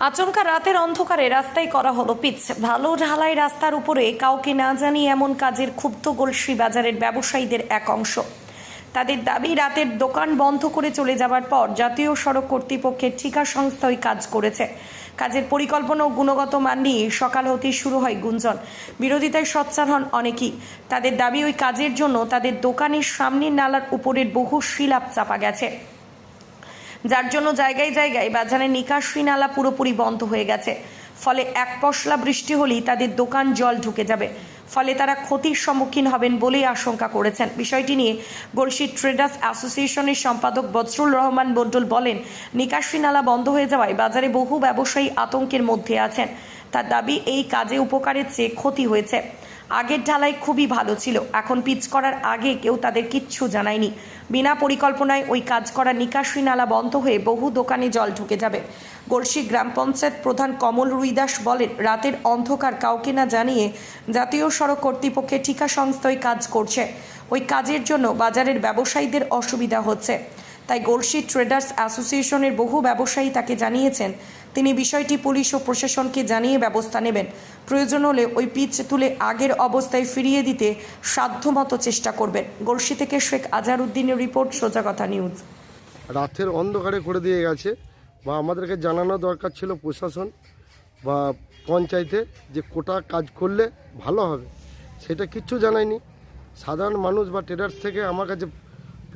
আচমকা রাতের অন্ধকারে রাস্তায় করা হলো পিচ। ভালো ঢালাই রাস্তার উপরে কাউকে না জানি এমন কাজের ক্ষুব্ধ গলসি বাজারের ব্যবসায়ীদের এক অংশ। তাদের দাবি, রাতের দোকান বন্ধ করে চলে যাওয়ার পর জাতীয় সড়ক কর্তৃপক্ষের ঠিকা সংস্থা ওই কাজ করেছে। কাজের পরিকল্পনা ও গুণগত মান নিয়ে সকাল হতেই শুরু হয় গুঞ্জন। বিরোধিতায় সোচ্চার হন অনেকেই। তাদের দাবি, ওই কাজের জন্য তাদের দোকানের সামনের নালার উপরের বহু শিলাপ চাপা গেছে। যার জন্য জায়গায় জায়গায় বাজারে নিকাশি নালা পুরোপুরি বন্ধ হয়ে গেছে। ফলে এক পশলা বৃষ্টি হলেই তাদের দোকান জল ঢুকে যাবে। ফলে তারা ক্ষতির সম্মুখীন হবেন বলেই আশঙ্কা করেছেন। বিষয়টি নিয়ে গলসি ট্রেডার্স অ্যাসোসিয়েশনের সম্পাদক বজরুল রহমান মণ্ডল বলেন, নিকাশি নালা বন্ধ হয়ে যাওয়ায় বাজারে বহু ব্যবসায়ী আতঙ্কের মধ্যে আছেন। তার দাবি, এই কাজে উপকারের চেয়ে ক্ষতি হয়েছে। আগের ঢালাই খুবই ভালো ছিল। এখন পিচ করার আগে কেউ তাদের কিচ্ছু জানায়নি। বিনা পরিকল্পনায় ওই কাজ করা নিকাশি নালা বন্ধ হয়ে বহু দোকানে জল ঢুকে যাবে। গলসি গ্রাম পঞ্চায়েত প্রধান কমল রুইদাস বলেন, রাতের অন্ধকার কাউকে না জানিয়ে জাতীয় সড়ক কর্তৃপক্ষের ঠিকা সংস্থায় কাজ করছে। ওই কাজের জন্য বাজারের ব্যবসায়ীদের অসুবিধা হচ্ছে। তাই গলসি ট্রেডার্স অ্যাসোসিয়েশনের বহু ব্যবসায়ী তাকে জানিয়েছেন। তিনি বিষয়টি পুলিশ ও প্রশাসনকে জানিয়ে ব্যবস্থা নেবেন। প্রয়োজন হলে ওই পিচ তুলে আগের অবস্থায় ফিরিয়ে দিতে সাধ্যমতো চেষ্টা করবেন। গলসি থেকে শেখ আজহার উদ্দিনের রিপোর্ট, সোজা কথা নিউজ। রাতের অন্ধকারে করে দিয়ে গেছে বা আমাদেরকে জানানো দরকার ছিল প্রশাসন বা পঞ্চায়েতে যে কোটা কাজ করলে ভালো হবে। সেটা কিচ্ছু জানায়নি। সাধারণ মানুষ বা ট্রেডার্স থেকে আমার কাছে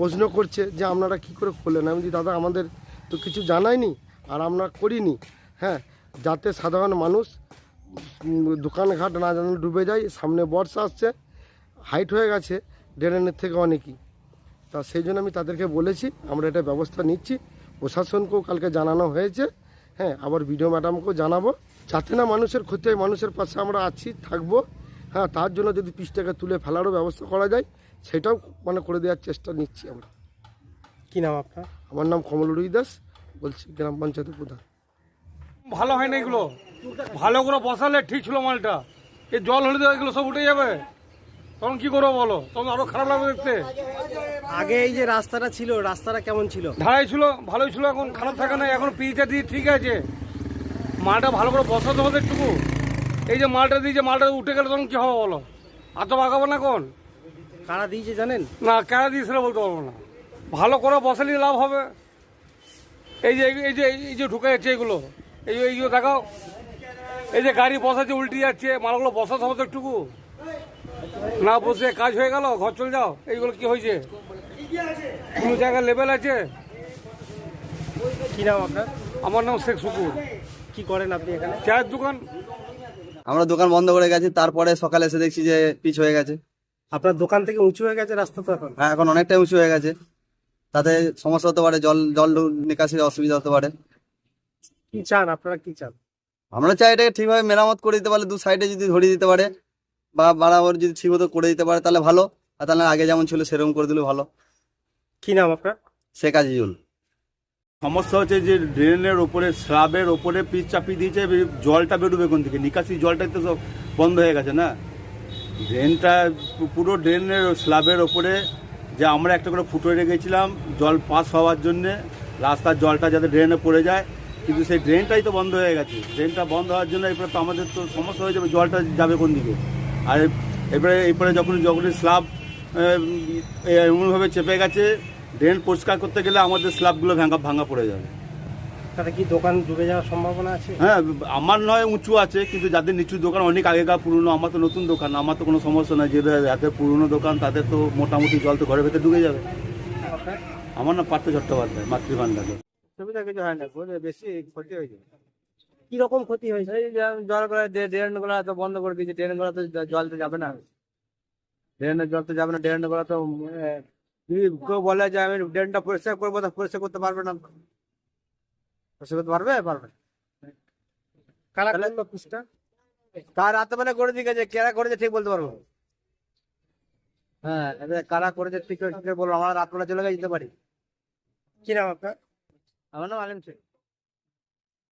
প্রশ্ন করছে যে আপনারা কি করে করলেন আমি বলি, দাদা আমাদের তো কিছু জানায়নি আর আমরা করিনি। হ্যাঁ যাতে সাধারণ মানুষ দোকানঘাট না জানলে ডুবে যায় সামনে বর্ষা আসছে হাইট হয়ে গেছে ড্রেনের থেকে অনেকই। তা সেই জন্য আমি তাদেরকে বলেছি আমরা এটা ব্যবস্থা নিচ্ছি। প্রশাসনকেও কালকে জানানো হয়েছে। হ্যাঁ আবার বিডিও ম্যাডামকেও জানাব। যাতে না মানুষের ক্ষতি হয় মানুষের পাশে আমরা আছি থাকব। হ্যাঁ তার জন্য যদি পিসটাকে তুলে ফেলারও ব্যবস্থা করা যায় সেটাও মানে করে দেওয়ার চেষ্টা নিচ্ছি আমরা। কি নাম আপনার? আমার নাম কমল রুই দাস বলছি গ্রাম পঞ্চায়েতের প্রধান। ভালো হয় না এগুলো? ভালো করে বসালে ঠিক ছিল মালটা। এ জল হলে তো এগুলো সব উঠে যাবে। তখন কি করব বলো? তখন আরও খারাপ লাগবে দেখতে। আগে এই যে রাস্তাটা ছিল রাস্তাটা কেমন ছিল? ঢালাই ছিল ভালোই ছিল এখন খারাপ থাকে না। এখন পিচটা দিয়ে ঠিক আছে। মালটা ভালো করে বসাতে হবে একটুকু। এই যে মালটা দিয়ে যে মালটা উঠে গেলে তখন কি হবে বলো? এত বাগাবো না কোন কারা দিয়েছে জানেন? না কেন দিয়েছিল বলতে পারব না। ভালো করে বসালে লাভ হবে। এই যে এই যে এই যে ঢুকে যাচ্ছে এগুলো। এই যে এইগুলো দেখাও। এই যে গাড়ি বসাচ্ছে উল্টে যাচ্ছে মালগুলো বসাতে হবে তো একটুকু। না বসে কাজ হয়ে গেল ঘর চলে যাও। এইগুলো কি হয়েছে? কোনো জায়গায় লেভেল আছে? কি নাম আপনার? আমার নাম শেখ শুকুর। কি করেন আপনি এখানে? চায়ের দোকান। আমরা দোকান বন্ধ করে গেছি তারপরে সকালে এসে দেখছি যে পিচ হয়ে গেছে। আপনার দোকান থেকে উঁচু হয়ে গেছে রাস্তা তো এখন? হ্যাঁ এখন অনেকটাই উঁচু হয়ে গেছে। তাতে সমস্যা হতে পারে জল জল নিকাশির অসুবিধা হতে পারে। কি চান আপনারা কি চান? আমরা চাই এটাকে ঠিকভাবে মেরামত করে দিতে পারলে দু সাইডে যদি ধরিয়ে দিতে পারে বা বাড়াবার যদি ঠিক মতো করে দিতে পারে তাহলে ভালো। আর তাহলে আগে যেমন ছিল সেরকম করে দিলে ভালো। কি নাম আপনার? শেখ আজিজুল। সমস্যা হচ্ছে যে ড্রেনের ওপরে স্ল্যাবের ওপরে পিচ চাপিয়ে দিয়েছে জলটা বেরোবে কোন থেকে? নিকাশি জলটাই তো সব বন্ধ হয়ে গেছে না? ড্রেনটা পুরো ড্রেনের স্ল্যাবের ওপরে যে আমরা একটা করে ফুটো রেখেছিলাম, জল পাস হওয়ার জন্যে, রাস্তার জলটা যাতে ড্রেনে পড়ে যায়, কিন্তু সেই ড্রেনটাই তো বন্ধ হয়ে গেছে। ড্রেনটা বন্ধ হওয়ার জন্য এরপরে তো আমাদের তো সমস্যা হয়ে যাবে, জলটা যাবে কোন দিকে? আর এরপরে এরপরে যখন যখনই স্ল্যাব এমনভাবে চেপে গেছে, ড্রেন পরিষ্কার করতে গেলে আমাদের স্ল্যাবগুলো ভাঙা ভাঙা পড়ে যাবে। তাতে কি দোকান ডুবে যাওয়ার সম্ভাবনা আছে? হ্যাঁ আমার নয় উঁচু আছে কিন্তু যাদের নিচু দোকান অনেক আগেকার পুরনো আমার তো নতুন দোকান আমার তো কোনো সমস্যা নাই যে যাদের পুরনো দোকান তাদের তো মোটামুটি জল তো ঘরের ভেতরে ঢুকে যাবে। আমার না পার্থ চট্টোপাধ্যায় মাতৃভান্ডারে সুবিধা কিছু হয় না বেশি ক্ষতি হয়েছে। কি রকম ক্ষতি হয়েছে? জল করে ড্রেনগুলো তো বন্ধ করে দিয়েছে ড্রেনগুলো তো জল তো যাবে না। ড্রেনের জল তো যাবে না ড্রেনগুলো তো যদি কেউ বলে যে আমি ড্রেনটা পরিষ্কার করব তো পরিষ্কার করতে পারবে না। পরিষ্কার পারবে? পারবে। কারা তাহলে- করল পিসটা কার রাতে মানে করে করেছে ঠিক বলতে পারব। হ্যাঁ কারা করেছে ঠিক বলব আমরা চলে গেছে যেতে পারি। কি নাম আপনার? আমার নাম আলিম শেখ।